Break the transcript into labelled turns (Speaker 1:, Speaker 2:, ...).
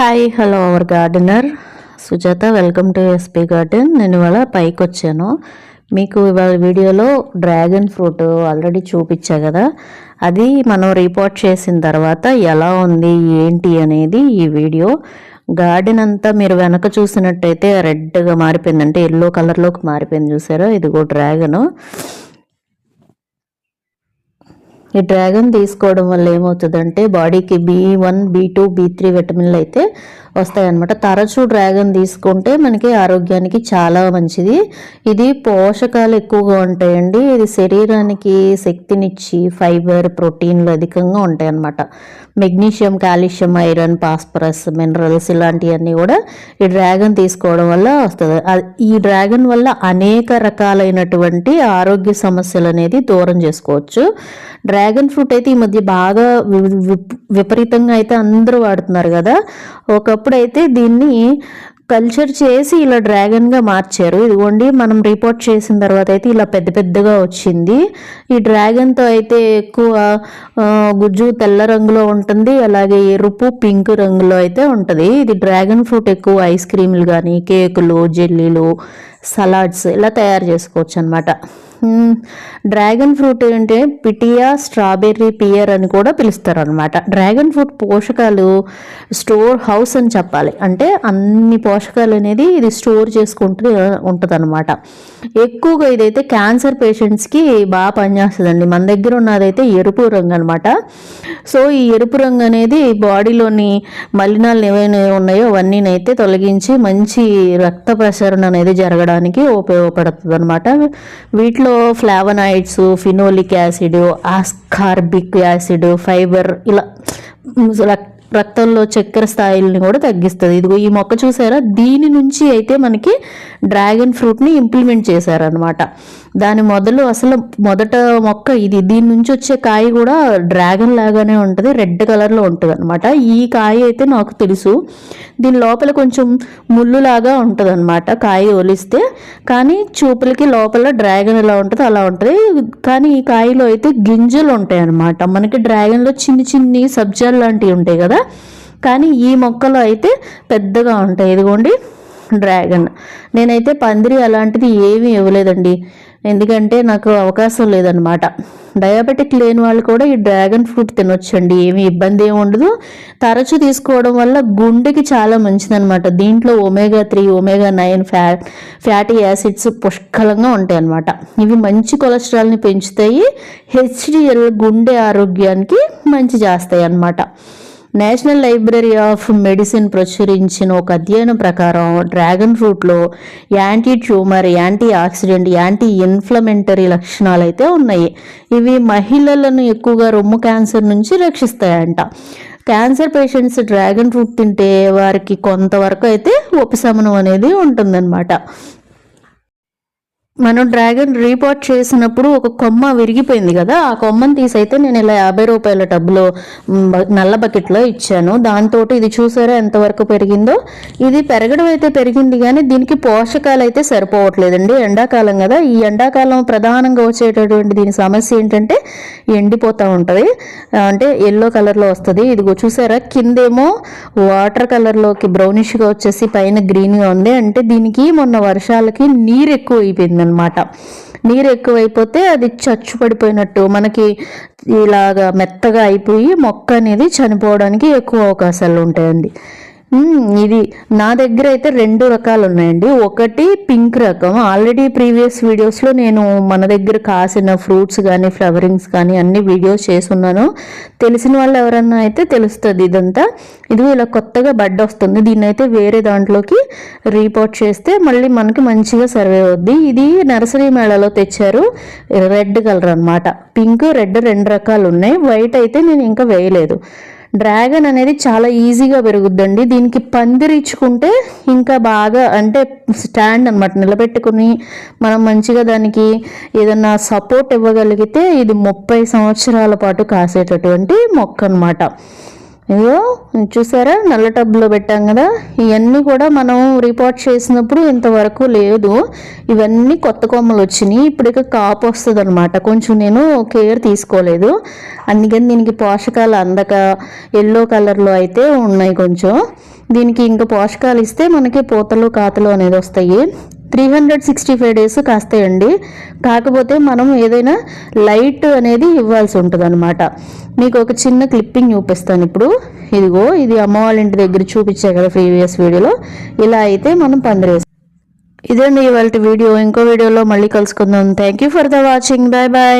Speaker 1: Hi hello our gardener. Sujatha welcome to S P garden. నేను ఇవాళ పైకి వచ్చాను. మీకు ఇవాళ వీడియోలో డ్రాగన్ ఫ్రూట్ ఆల్రెడీ చూపించా కదా. అది మనం రిపోర్ట్ చేసిన తర్వాత ఎలా ఉంది ఏంటి అనేది ఈ వీడియో. గార్డెన్ అంతా మీరు వెనక చూసినట్టయితే రెడ్గా మారిపోయింది. అంటే ఎల్లో కలర్లోకి మారిపోయింది చూసారా? ఇదిగో డ్రాగన్. ఈ డ్రాగన్ తీసుకోవడం వల్ల ఏమవుతుందంటే బాడీకి B one B two B three విటమిన్లు అయితే వస్తాయన్నమాట. తరచూ డ్రాగన్ తీసుకుంటే మనకి ఆరోగ్యానికి చాలా మంచిది. ఇది పోషకాలు ఎక్కువగా ఉంటాయండి. ఇది శరీరానికి శక్తినిచ్చి ఫైబర్ ప్రోటీన్లు అధికంగా ఉంటాయి అన్నమాట magnesium calcium iron phosphorus minerals ఇలాంటివన్నీ కూడా ఈ డ్రాగన్ తీసుకోవడం వల్ల వస్తుంది. ఈ డ్రాగన్ వల్ల అనేక రకాలైనటువంటి ఆరోగ్య సమస్యలు అనేది దూరం చేసుకోవచ్చు. డ్రాగన్ ఫ్రూట్ అయితే ఈ మధ్య బాగా విపరీతంగా అయితే అందరూ వాడుతున్నారు కదా. ఒక అప్పుడైతే దీన్ని కల్చర్ చేసి ఇలా డ్రాగన్గా మార్చారు. ఇదిగోండి మనం రిపోర్ట్ చేసిన తర్వాత అయితే ఇలా పెద్ద పెద్దగా వచ్చింది. ఈ డ్రాగన్తో అయితే ఎక్కువ గుజ్జు తెల్ల రంగులో ఉంటుంది. అలాగే ఎరుపు పింక్ రంగులో అయితే ఉంటుంది. ఇది డ్రాగన్ ఫ్రూట్ ఎక్కువ ఐస్ క్రీమ్లు కానీ కేకులు జెల్లీలు సలాడ్స్ ఇలా తయారు చేసుకోవచ్చు అనమాట డ్రాగన్ ఫ్రూట్ ఏంటంటే పిటియా స్ట్రాబెర్రీ పియర్ అని కూడా పిలుస్తారు అనమాట డ్రాగన్ ఫ్రూట్ పోషకాలు స్టోర్ హౌస్ అని చెప్పాలి. అంటే అన్ని పోషకాలు అనేది ఇది స్టోర్ చేసుకుంటూ ఉంటుంది అనమాట ఎక్కువగా ఇదైతే క్యాన్సర్ పేషెంట్స్కి బాగా పనిచేస్తుందండి. మన దగ్గర ఉన్నదైతే ఎరుపు రంగు అనమాట సో ఈ ఎరుపు రంగు అనేది బాడీలోని మలినాలు ఏవైనా ఉన్నాయో అవన్నీనైతే తొలగించి మంచి రక్త ప్రసరణ అనేది జరగడానికి ఉపయోగపడుతుంది అనమాట వీటిలో దీంట్లో flavonoids phenolic acid ascorbic acid fibre ఇలా రక్తంలో చక్కెర స్థాయిల్ని కూడా తగ్గిస్తుంది. ఇదిగో ఈ మొక్క చూసారా? దీని నుంచి అయితే మనకి డ్రాగన్ ఫ్రూట్ని ఇంప్లిమెంట్ చేశారనమాట దాని మొదలు అసలు మొదట మొక్క ఇది దీని నుంచి వచ్చే కాయ కూడా డ్రాగన్ లాగానే ఉంటుంది రెడ్ కలర్లో ఉంటుంది అనమాట ఈ కాయ అయితే నాకు తెలుసు. దీని లోపల కొంచెం ముళ్ళులాగా ఉంటుంది అనమాట కాయ ఒలిస్తే. కానీ చూపులకి లోపల డ్రాగన్ ఎలా ఉంటుందో అలా ఉంటుంది. కానీ ఈ కాయలో అయితే గింజలు ఉంటాయి అనమాట మనకి డ్రాగన్లో చిన్ని చిన్ని సబ్జాలు లాంటివి ఉంటాయి కదా. కానీ ఈ మొక్కలో అయితే పెద్దగా ఉంటాయి. ఇదిగోండి డ్రాగన్. నేనైతే పందిరి అలాంటిది ఏమీ ఇవ్వలేదండి. ఎందుకంటే నాకు అవకాశం లేదనమాట డయాబెటిక్ లేని వాళ్ళు కూడా ఈ డ్రాగన్ ఫ్రూట్ తినొచ్చండి. ఏమి ఇబ్బంది ఏమి ఉండదు. తరచు తీసుకోవడం వల్ల గుండెకి చాలా మంచిదనమాట దీంట్లో omega three omega nine fat fatty acids పుష్కలంగా ఉంటాయి అనమాట ఇవి మంచి కొలెస్ట్రాల్ని పెంచుతాయి. హెచ్డిఎల్ గుండె ఆరోగ్యానికి మంచి చేస్తాయి అన్నమాట నేషనల్ లైబ్రరీ ఆఫ్ మెడిసిన్ ప్రచురించిన ఒక అధ్యయనం ప్రకారం dragon ఫ్రూట్లో anti tumour antioxidant anti inflammatory లక్షణాలు అయితే ఉన్నాయి. ఇవి మహిళలను ఎక్కువగా రొమ్ము క్యాన్సర్ నుంచి రక్షిస్తాయంట. క్యాన్సర్ పేషెంట్స్ డ్రాగన్ ఫ్రూట్ తింటే వారికి కొంతవరకు అయితే ఉపశమనం అనేది ఉంటుందన్నమాట. మనం డ్రాగన్ రీపోర్ట్ చేసినప్పుడు ఒక కొమ్మ విరిగిపోయింది కదా ఆ కొమ్మను తీసైతే నేను ఇలా యాభై రూపాయల టబ్లో నల్ల బకెట్లో ఇచ్చాను. దాంతో ఇది చూసారా ఎంతవరకు పెరిగిందో? ఇది పెరగడం అయితే పెరిగింది కానీ దీనికి పోషకాలు అయితే సరిపోవట్లేదండి. ఎండాకాలం కదా ఈ ఎండాకాలం ప్రధానంగా వచ్చేటటువంటి దీని సమస్య ఏంటంటే ఎండిపోతూ ఉంటుంది. అంటే ఎల్లో కలర్లో వస్తుంది. ఇదిగో చూసారా కిందేమో వాటర్ కలర్లోకి బ్రౌనిష్గా వచ్చేసి పైన గ్రీన్గా ఉంది. అంటే దీనికి మొన్న వర్షాలకి నీరు ఎక్కువ అయిపోయింది అనమాట నీరు ఎక్కువైపోతే అది చచ్చు పడిపోయినట్టు మనకి ఇలాగా మెత్తగా అయిపోయి మొక్క అనేది చనిపోవడానికి ఎక్కువ అవకాశాలు ఉంటాయండి. ఇది నా దగ్గర అయితే రెండు రకాలు ఉన్నాయండి ఒకటి పింక్ రకం. ఆల్రెడీ ప్రీవియస్ వీడియోస్లో నేను మన దగ్గర కాసిన ఫ్రూట్స్ కానీ ఫ్లవరింగ్స్ కానీ అన్ని వీడియోస్ చేస్తున్నాను. తెలిసిన వాళ్ళు ఎవరన్నా అయితే తెలుస్తుంది ఇదంతా. ఇది ఇలా కొత్తగా బడ్ వస్తుంది. దీన్ని అయితే వేరే దాంట్లోకి రీపోర్ట్ చేస్తే మళ్ళీ మనకి మంచిగా సర్వే అవుద్ది. ఇది నర్సరీ మేళలో తెచ్చారు. రెడ్ కలర్ అనమాట పింక్ రెడ్ రెండు రకాలు ఉన్నాయి వైట్ అయితే నేను ఇంకా వేయలేదు. డ్రాగన్ అనేది చాలా ఈజీగా పెరుగుద్దండి. దీనికి పందిరిచ్చుకుంటే ఇంకా బాగా అంటే స్టాండ్ అనమాట నిలబెట్టుకుని మనం మంచిగా దానికి ఏదన్నా సపోర్ట్ ఇవ్వగలిగితే ఇది ముప్పై సంవత్సరాల పాటు కాసేటటువంటి మొక్క అనమాట అయ్యో చూసారా? నల్ల టబ్లో పెట్టాం కదా? ఇవన్నీ కూడా మనం రిపోర్ట్ చేసినప్పుడు ఇంతవరకు లేదు. ఇవన్నీ కొత్త కొమ్మలు వచ్చినాయి. ఇప్పుడు ఇక కాపు వస్తుంది అనమాట కొంచెం నేను కేర్ తీసుకోలేదు. అందుకని దీనికి పోషకాలు అందక ఎల్లో కలర్లో అయితే ఉన్నాయి కొంచెం. దీనికి ఇంకా పోషకాలు ఇస్తే మనకి పూతలు కాతలు అనేది వస్తాయి. Three hundred sixty five days కాస్తాయండి. కాకపోతే మనం ఏదైనా లైట్ అనేది ఇవ్వాల్సి ఉంటుంది అనమాట మీకు ఒక చిన్న క్లిప్పింగ్ చూపిస్తాను ఇప్పుడు. ఇదిగో ఇది అమ్మ వాళ్ళ ఇంటి దగ్గర చూపించే కదా ప్రీవియస్ వీడియోలో. ఇలా అయితే మనం పందిరేస్తాం ఇదండి ఇవాళ వీడియో. ఇంకో వీడియోలో మళ్ళీ కలుసుకుందాం. Thank you for the watching bye bye